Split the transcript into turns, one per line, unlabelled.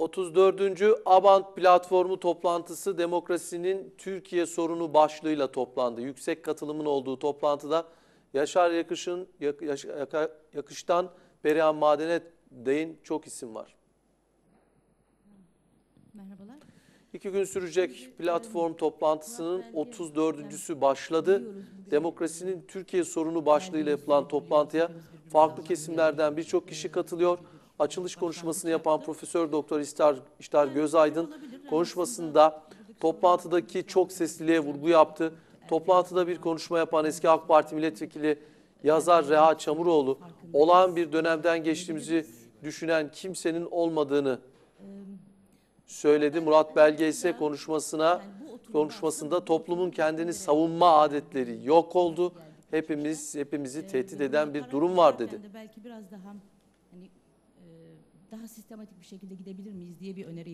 34. Abant platformu toplantısı demokrasinin Türkiye sorunu başlığıyla toplandı. Yüksek katılımın olduğu toplantıda Yaşar Yakış'ın Yak- Yaş- Yakış'tan Perihan Maden'e değin çok isim var.
Merhabalar.
İki gün sürecek platform toplantısının 34.sü başladı. Demokrasinin Türkiye sorunu başlığıyla yapılan toplantıya farklı kesimlerden birçok kişi katılıyor. Açılış konuşmasını yapan Profesör Doktor İştar, İştar Gözaydın konuşmasında toplantıdaki çok sesliliğe vurgu yaptı. Toplantıda bir konuşma yapan eski AK Parti milletvekili yazar Reha Çamuroğlu olağan bir dönemden geçtiğimizi düşünen kimsenin olmadığını söyledi. Murat Belge ise konuşmasına konuşmasında toplumun kendini savunma adetleri yok oldu. Hepimiz hepimizi tehdit eden bir durum var dedi.
De belki biraz daha hani daha sistematik bir şekilde gidebilir miyiz diye bir öneriyle